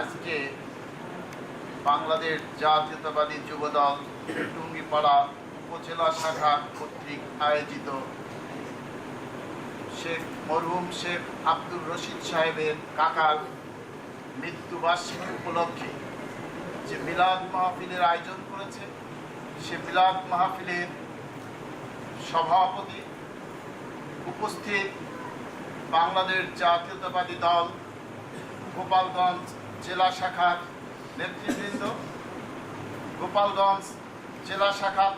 আজকে বাংলাদেশ জাতীয়তাবাদী যুবদল টুঙ্গিপাড়া উপজেলা শাখা কর্তৃক আয়োজিত শেখ মরহুম শেখ আব্দুর রশিদ সাহেবের কাকার মৃত্যুবার্ষিকী উপলক্ষে যে মিলাদ মাহফিলের আয়োজন করেছে, সে মিলাদ মাহফিলের সভাপতি উপস্থিত বাংলাদেশ জাতীয়তাবাদী দল, গোপালগঞ্জ জেলা শাখার নেতৃবৃন্দ, গোপালগঞ্জ জেলা শাখার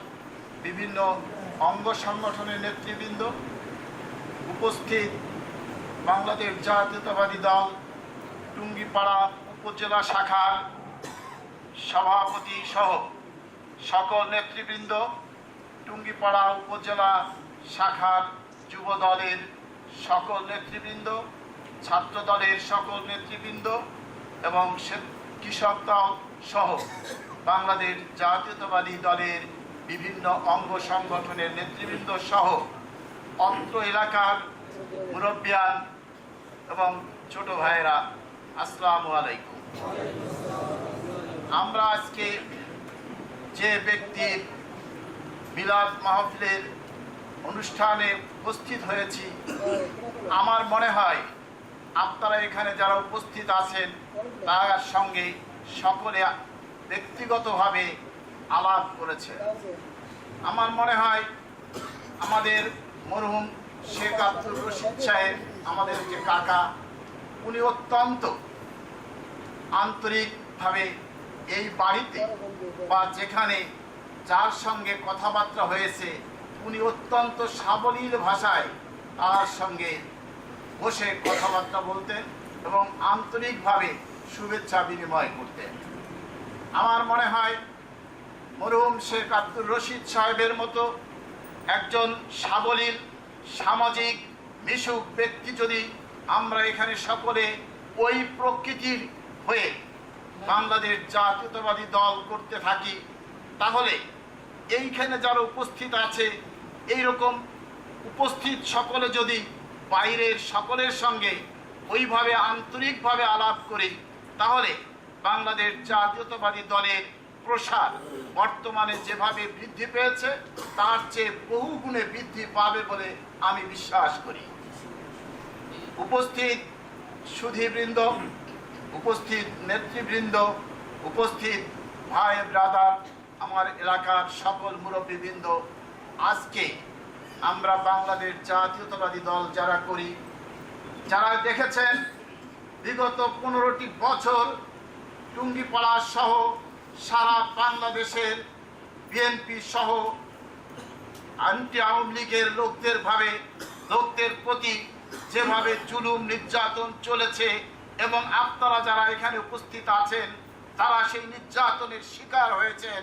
বিভিন্ন অঙ্গ সংগঠনের নেতৃবৃন্দ, উপস্থিত বাংলাদেশ জাতীয়তাবাদী দল, টুঙ্গিপাড়া উপজেলা শাখার সভাপতি সহ সকল নেতৃবৃন্দ, টুঙ্গিপাড়া উপজেলা শাখার যুব দলের সকল নেতৃবৃন্দ ছাত্র দলের সকল নেতৃবৃন্দ এবং কৃষক দল সহ বাংলাদেশ জাতীয়তাবাদী দলের বিভিন্ন অঙ্গ সংগঠনের নেতৃবৃন্দ সহ অত্র এলাকার মুরব্বিয়ান এবং ছোট ভাইয়েরা, আসসালামু আলাইকুম। আমরা আজকে যে ব্যক্তির মিলাদ মাহফিলের অনুষ্ঠানে উপস্থিত হয়েছি। আমার মনে হয় আপনারা এখানে যারা উপস্থিত আছেন, তার সঙ্গে সকলে ব্যক্তিগতভাবে আলাপ করেছে আমার মনে হয় আমাদের মরহুম শেখ আব্দুর রশিদ সাহেব, আমাদের যে কাকা, উনি অত্যন্ত আন্তরিকভাবে এই বাড়িতে বা যেখানে যার সঙ্গে কথাবার্তা হয়েছে উনি অত্যন্ত সাবলীল ভাষায় তার সঙ্গে বসে কথাবার্তা বলতেন এবং আন্তরিকভাবে শুভেচ্ছা বিনিময় করতেন। আমার মনে হয় মরহুম শেখ আব্দুর রশিদ সাহেবের মতো একজন সাবলীল, সামাজিক, মিশুক ব্যক্তি যদি আমরা এখানে সকলে ওই প্রকৃতির হয়ে বাংলাদেশ জাতীয়তাবাদী দল করতে থাকি, তাহলে এইখানে যারা উপস্থিত আছে এই রকম উপস্থিত সকলে যদি বাইরের সকলের সঙ্গে ওইভাবে আন্তরিকভাবে আলাপ করি, তাহলে বাংলাদেশ জাতীয়তাবাদী দলের প্রসার বর্তমানে যেভাবে বৃদ্ধি পেয়েছে, তার চেয়ে বহু গুণে বৃদ্ধি পাবে বলে আমি বিশ্বাস করি। উপস্থিত সুধীবৃন্দ, উপস্থিত নেতৃবৃন্দ, উপস্থিত ভাই ব্রাদার আমার এলাকার সকল মুরব্বীবৃন্দ, আজকে আমরা বাংলাদেশ জাতীয়তাবাদী দল যারা করি, যারা দেখেছেন বিগত পনেরোটি বছর টুঙ্গিপাড়া সহ সারা বাংলাদেশের বিএনপি সহ আন্টি আওয়ামী লীগের লোকদের ভাবে, লোকদের প্রতি যেভাবে জুলুম নির্যাতন চলেছে এবং আপনারা যারা এখানে উপস্থিত আছেন, তারা সেই নির্যাতনের শিকার হয়েছেন।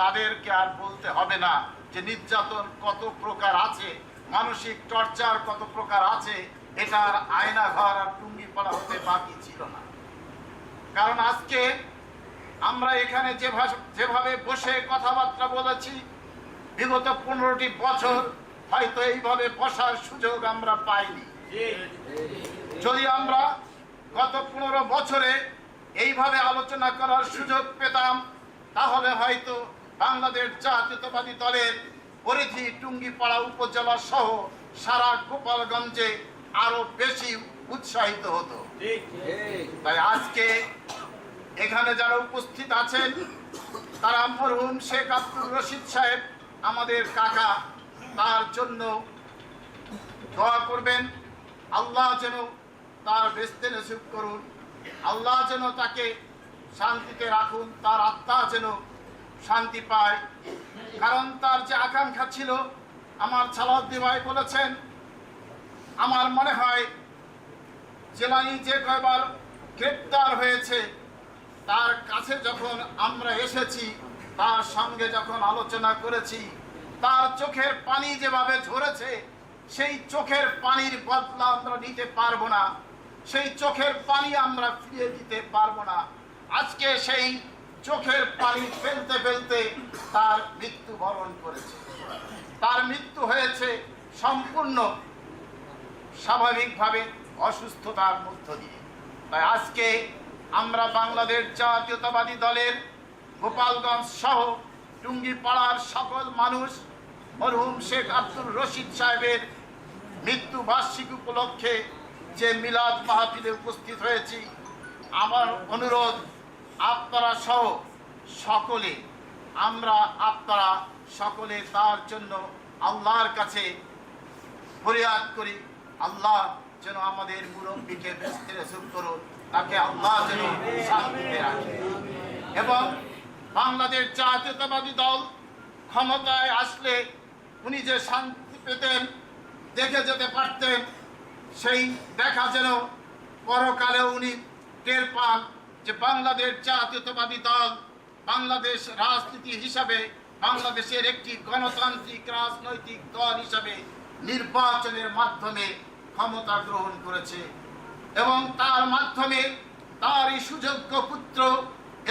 তাদেরকে আর বলতে হবে না যে নির্যাতন কত প্রকার আছে, মানসিক টর্চার কত প্রকার আছে, এটার আয়না ঘর আর টুঙ্গি পড়া হতে বাকি ছিল না। কারণ আজকে আমরা এখানে যেভাবে বসে কথাবার্তা বলেছি, বিগত পনেরোটি বছর হয়তো এইভাবে বসার সুযোগ আমরা পাইনি। যদি আমরা গত পনেরো বছরে এইভাবে আলোচনা করার সুযোগ পেতাম, তাহলে হয়তো বাংলাদেশ জাতীয়তাবাদী দলের পরিধি টুঙ্গিপাড়া উপজেলা সহ সারা গোপালগঞ্জে আরও বেশি উৎসাহিত হতো। তাই আজকে এখানে যারা উপস্থিত আছেন তারা মরহুম শেখ আব্দুর রশিদ সাহেব আমাদের কাকা তার জন্য দোয়া করবেন। আল্লাহ যেন তার বেস্তে নসিব করুন। আল্লাহ যেন তাকে শান্তিতে রাখুন। তার আত্মা যেন শান্তি পায়। কারণ তার যে আকাঙ্ক্ষা ছিল, আমার ছালাউদ্দি ভাই বলেছেন, আমার মনে হয় জেলানি যে কয়বার গ্রেপ্তার হয়েছে, তার কাছে যখন আমরা এসেছি, তার সঙ্গে যখন আলোচনা করেছি, তার চোখের পানি যেভাবে ঝরেছে, সেই চোখের পানির বদলা আমরা নিতে পারব না। সেই চোখের পানি আমরা ফিরিয়ে দিতে পারব না। আজকে সেই চোখের পানি ফেলতে ফেলতে তার মৃত্যু বরণ করেছে। তার মৃত্যু হয়েছে সম্পূর্ণ স্বাভাবিকভাবে অসুস্থতার মধ্য দিয়ে। তাই আজকে আমরা বাংলাদেশ জাতীয়তাবাদী দলের গোপালগঞ্জ সহ টুঙ্গিপাড়ার সকল মানুষ, মরহুম শেখ আব্দুর রশিদ সাহেবের মৃত্যু বার্ষিক উপলক্ষে যে মিলাদ মাহফিলে উপস্থিত হয়েছি, আমার অনুরোধ আপনারা সহ সকলে, আমরা আপনারা সকলে তার জন্য আল্লাহর কাছে ফরিয়াদ করি। আল্লাহ যেন আমাদের মুরব্বীকে বেস্তে রসুল করুন, তাকে আল্লাহ যেন শান্তিতে রাখে। এবং বাংলাদেশ জাতীয়তাবাদী দল ক্ষমতায় আসলে উনি যে শান্তি পেতেন, দেখে যেতে পারতেন, সেই দেখা যেন পরকালে উনি টের পান। যে বাংলাদেশ জাতীয়তাবাদী দল বাংলাদেশ রাজনীতি হিসাবে বাংলাদেশের একটি গণতান্ত্রিক রাজনৈতিক দল হিসাবে নির্বাচনের মাধ্যমে ক্ষমতা গ্রহণ করেছে এবং তার মাধ্যমে তারই সুযোগ্য পুত্র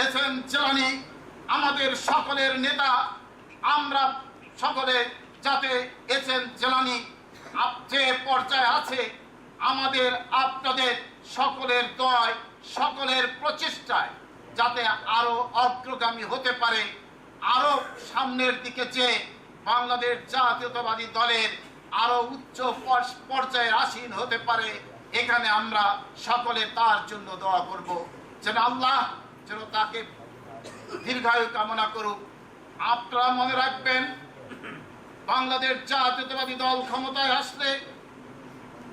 এস এম চেলানি, আমাদের সকলের নেতা, আমরা সকলে যাতে এস এম চেলানি যে পর্যায়ে আছে, আমাদের আপনাদের সকলের দয় সকলের প্রচেষ্টায় যাতে আরও অগ্রগামী হতে পারে, আরও সামনের দিকে যে বাংলাদেশ জাতীয়তাবাদী দলের আরও উচ্চ পর- পর্যায়ে আসীন হতে পারে, এখানে আমরা সকলে তার জন্য দোয়া করব। যেন আল্লাহ যেন তাকে দীর্ঘায়ু কামনা করুক। আপনারা মনে রাখবেন, বাংলাদেশ জাতীয়তাবাদী দল ক্ষমতায় আসলে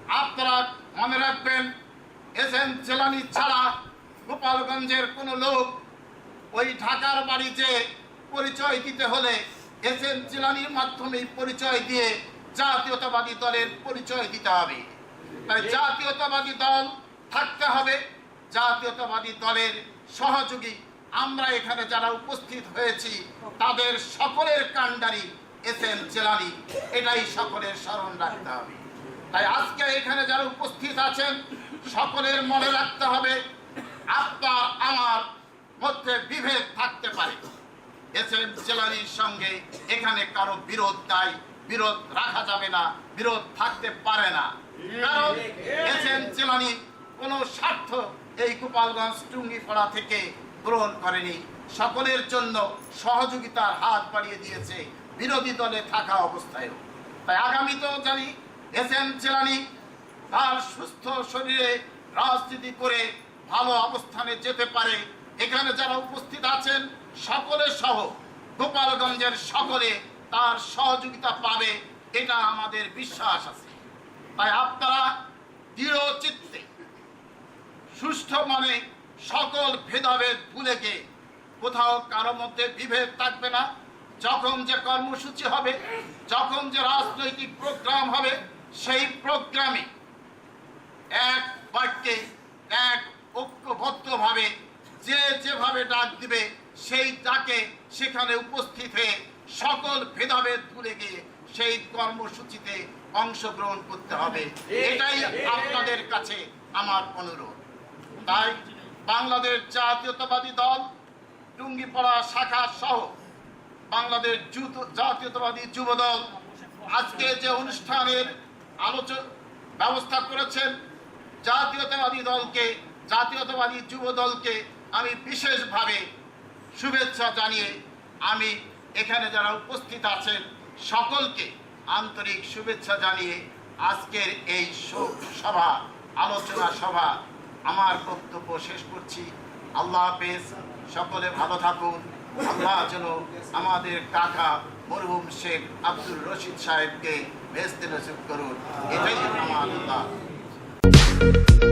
আপনারা মনে রাখবেন এস এম জেলানি ছাড়া গোপালগঞ্জের কোনো লোক। ওই ঢাকার বাড়ি যে পরিচয় দিতে হলে এস এম জেলানির মাধ্যমে পরিচয় দিয়ে জাতীয়তাবাদী দলের পরিচয় দিতে হবে। তাই জাতীয়তাবাদী দল থাকতে হবে। জাতীয়তাবাদী দলের সহযোগী আমরা এখানে যারা উপস্থিত হয়েছি, তাদের সকলের কাণ্ডারি এস জেলানি। এটাই সকলের স্মরণ রাখতে হবে। তাই আজকে এখানে যারা উপস্থিত আছেন সকলের মনে রাখতে হবে আপনার আমার মধ্যে বিভেদ থাকতে পারে। এস এম জেলানির সঙ্গে, এখানে কারও বিরোধ নাই, বিরোধ রাখা যাবে না, বিরোধ থাকতে পারে না। কারণ এস এম জেলানি কোনো স্বার্থ এই গোপালগঞ্জ টুঙ্গিপাড়া থেকে গ্রহণ করেনি। সকলের জন্য সহযোগিতার হাত বাড়িয়ে দিয়েছে, বিরোধী দলে থাকা অবস্থায়ও। তাই আগামীতেও জানি এস এম জেলানি তার সুস্থ শরীরে রাজনীতি করে ভালো অবস্থানে যেতে পারে। এখানে যারা উপস্থিত আছেন, সকলে সহ, গোপালগঞ্জের সকলে তার সহযোগিতা পাবে, এটা আমাদের বিশ্বাস আছে। তাই আপনারা দৃঢ় চিত্তে, সুষ্ঠ মানে সকল ভেদাভেদ ভুলে গিয়ে কোথাও কারও মধ্যে বিভেদ থাকবে না। যখন যে কর্মসূচি হবে, যখন যে রাজনৈতিক প্রোগ্রাম হবে, সেই প্রোগ্রামে এক বাক্যে, এক ঐক্যবদ্ধভাবে যে যেভাবে ডাক দিবে, সেই ডাকে সেখানে উপস্থিত হয়ে সকল ভেদাভেদ ভুলে গিয়ে সেই কর্মসূচিতে অংশগ্রহণ করতে হবে। এটাই আপনাদের কাছে আমার অনুরোধ। তাই বাংলাদেশ জাতীয়তাবাদী দল, টুঙ্গিপাড়া শাখা সহ বাংলাদেশ যুত- জাতীয়তাবাদী যুব দল আজকে যে অনুষ্ঠানের আলোচনা ব্যবস্থা করেছেন জাতীয়তাবাদী দলকে, জাতীয়তাবাদী যুব দলকে আমি বিশেষভাবে শুভেচ্ছা জানিয়ে আমি এখানে যারা উপস্থিত আছেন সকলকে আন্তরিক শুভেচ্ছা জানিয়ে আজকের এই শোক সভা আলোচনা সভা আমার বক্তব্য শেষ করছি। আল্লাহ হাফেজ, সকলে ভালো থাকুন। আল্লাহ যেন আমাদের কাকা মরহুম শেখ আব্দুল রশিদ সাহেবকে বেস্তে নসিব করুন। এটাই আমার আল্লাহ। Thank you